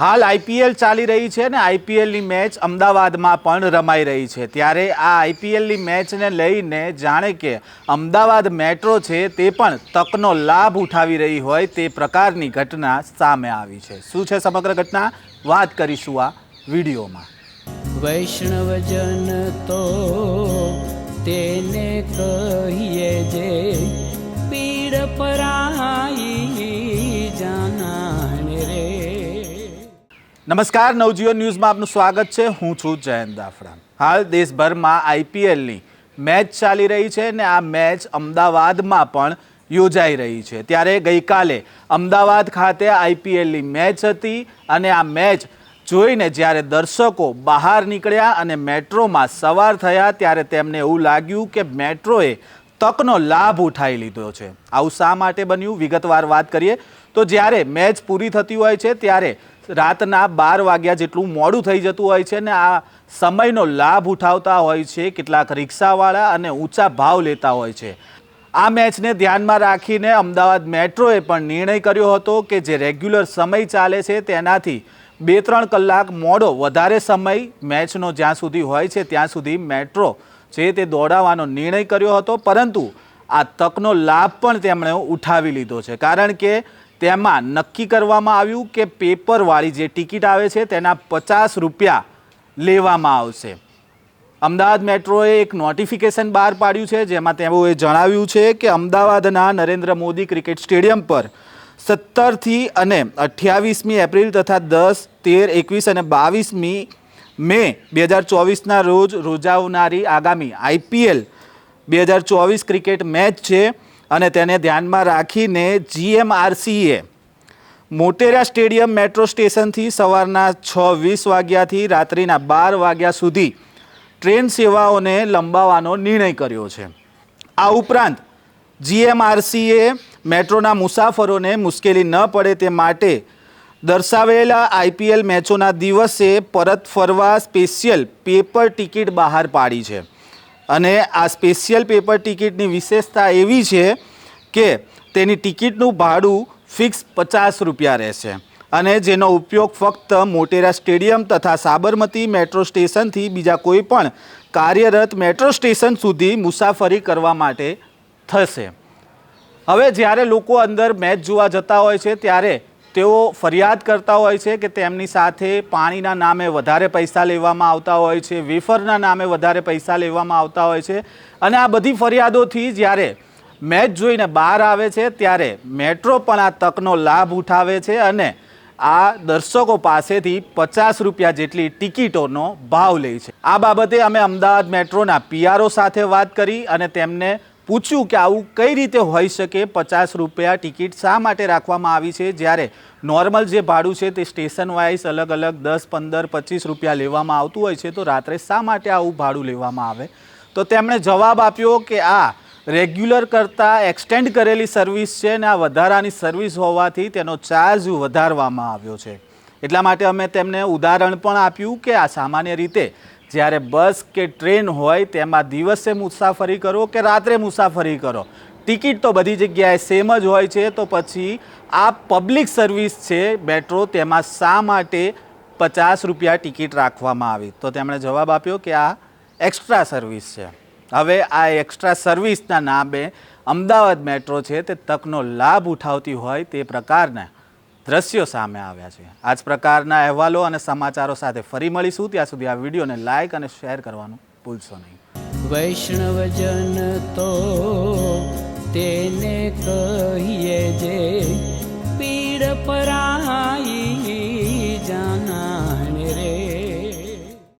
હાલ આઈપીએલ ચાલી રહી છે ને આઈપીએલની મેચ અમદાવાદમાં પણ રમાઈ રહી છે. ત્યારે આ આઈપીએલની મેચને લઈને જાણે કે અમદાવાદ મેટ્રો છે તે પણ તકનો લાભ ઉઠાવી રહી હોય તે પ્રકારની ઘટના સામે આવી છે. શું છે સમગ્ર ઘટના? વાત કરીશું આ વિડીયોમાં. વૈષ્ણવજન તો તેને કહીએ જે પીડ પરાઈ નમસ્કાર, નવજીવન ન્યૂઝમાં આપનું સ્વાગત છે. હું છું જયંત દાફડા. હાલ દેશભરમાં આઈપીએલની મેચ ચાલી રહી છે ને આ મેચ અમદાવાદમાં પણ યોજાઈ રહી છે. ત્યારે ગઈકાલે અમદાવાદ ખાતે આઈપીએલની મેચ હતી અને આ મેચ જોઈને જ્યારે દર્શકો બહાર નીકળ્યા અને મેટ્રોમાં સવાર થયા, ત્યારે તેમને એવું લાગ્યું કે મેટ્રોએ તકનો લાભ ઉઠાવી લીધો છે. આવું શા માટે બન્યું? વિગતવાર વાત કરીએ. તો જ્યારે મેચ પૂરી થતી હોય છે, ત્યારે રાતના બાર વાગ્યા જેટલું મોડું થઈ જતું હોય છે ને આ સમયનો લાભ ઉઠાવતા હોય છે, કેટલાક રિક્ષાવાળા અને ઊંચા ભાવ લેતા હોય છે. આ મેચને ધ્યાનમાં રાખીને અમદાવાદ મેટ્રોએ પણ નિર્ણય કર્યો હતો કે જે રેગ્યુલર સમય ચાલે છે, તેનાથી બે ત્રણ કલાક મોડો વધારે સમય મેચનો જ્યાં સુધી હોય છે, ત્યાં સુધી મેટ્રો છે તે દોડાવવાનો નિર્ણય કર્યો હતો, પરંતુ આ તકનો લાભ પણ તેમણે ઉઠાવી લીધો છે. કારણ કે તેમાં નક્કી કરવામાં આવ્યું કે પેપરવાળી જે ટિકિટ આવે છે, તેના પચાસ રૂપિયા લેવામાં આવશે. અમદાવાદ મેટ્રોએ એક નોટિફિકેશન બહાર પાડ્યું છે, જેમાં તેઓએ જણાવ્યું છે કે અમદાવાદના નરેન્દ્ર મોદી ક્રિકેટ સ્ટેડિયમ પર સત્તરથી અને અઠ્યાવીસમી એપ્રિલ તથા દસ, તેર, એકવીસ અને બાવીસમી મે બે હજાર ચોવીસના રોજ રોજાવનારી આગામી આઈપીએલ બે હજાર ચોવીસ ક્રિકેટ મેચ છે અને તેને ધ્યાનમાં રાખીને જીએમઆરસીએ મોટેરા સ્ટેડિયમ મેટ્રો સ્ટેશનથી સવારના છ વીસ વાગ્યાથી રાત્રિના બાર વાગ્યા સુધી ટ્રેન સેવાઓને લંબાવવાનો નિર્ણય કર્યો છે. આ ઉપરાંત જીએમઆરસીએ મેટ્રોના મુસાફરોને મુશ્કેલી ન પડે તે માટે દર્શાવેલા આઈપીએલ મેચોના દિવસે પરત ફરવા સ્પેશિયલ પેપર ટિકિટ બહાર પાડી છે. અને આ સ્પેશિયલ પેપર ટિકિટની વિશેષતા એવી છે કે તેની ટિકિટનું ભાડું ફિક્સ પચાસ રૂપિયા રહેશે અને જેનો ઉપયોગ ફક્ત મોટેરા સ્ટેડિયમ તથા સાબરમતી મેટ્રો સ્ટેશનથી બીજા કોઈ પણ કાર્યરત મેટ્રો સ્ટેશન સુધી મુસાફરી કરવા માટે થશે. હવે જ્યારે લોકો અંદર મેચ જોવા જતા હોય છે, ત્યારે તેઓ ફરિયાદ કરતા હોય છે કે તેમની સાથે પાણીના નામે વધારે પૈસા લેવામાં આવતા હોય છે, વેફરના નામે વધારે પૈસા લેવામાં આવતા હોય છે અને આ બધી ફરિયાદોથી જ્યારે મેચ જોઈને બહાર આવે છે, ત્યારે મેટ્રો પણ આ તકનો લાભ ઉઠાવે છે અને આ દર્શકો પાસેથી પચાસ રૂપિયા જેટલી ટિકિટોનો ભાવ લે છે. આ બાબતે અમે અમદાવાદ મેટ્રોના પીઆરઓ સાથે વાત કરી અને તેમને પૂછ્યું કે આવું કઈ રીતે હોઈ શકે? પચાસ રૂપિયા ટિકિટ શા માટે રાખવામાં આવી છે? જ્યારે નોર્મલ જે ભાડું છે તે સ્ટેશન વાઇઝ અલગ અલગ દસ, પંદર, પચીસ રૂપિયા લેવામાં આવતું હોય છે, તો રાત્રે શા માટે આવું ભાડું લેવામાં આવે? તો તેમણે જવાબ આપ્યો કે આ રેગ્યુલર કરતાં એક્સટેન્ડ કરેલી સર્વિસ છે ને આ વધારાની સર્વિસ હોવાથી તેનો ચાર્જ વધારવામાં આવ્યો છે. એટલા માટે અમે તેમને ઉદાહરણ પણ આપ્યું કે આ સામાન્ય રીતે જ્યારે બસ કે ટ્રેન હોય તેમાં દિવસે મુસાફરી કરો કે રાત્રે મુસાફરી કરો? ટિકિટ તો બધી જગ્યાએ સેમ જ હોય છે, તો પછી આ પબ્લિક સર્વિસ છે મેટ્રો તેમાં શા માટે પચાસ રૂપિયા ટિકિટ રાખવામાં આવી? તો તેમણે જવાબ આપ્યો કે આ એક્સ્ટ્રા સર્વિસ છે. હવે આ એક્સ્ટ્રા સર્વિસના નામે અમદાવાદ મેટ્રો છે તે તકનો લાભ ઉઠાવતી હોય તે પ્રકારના દ્રશ્યો સામે આવ્યા છે. આ જ પ્રકારના અહેવાલો અને સમાચારો સાથે ફરી મળીશું. ત્યાં સુધી આ વિડીયોને લાઇક અને શેર કરવાનું ભૂલશો નહીં. વૈષ્ણવજન તો તેને કહીએ જે પીડ પરાઈ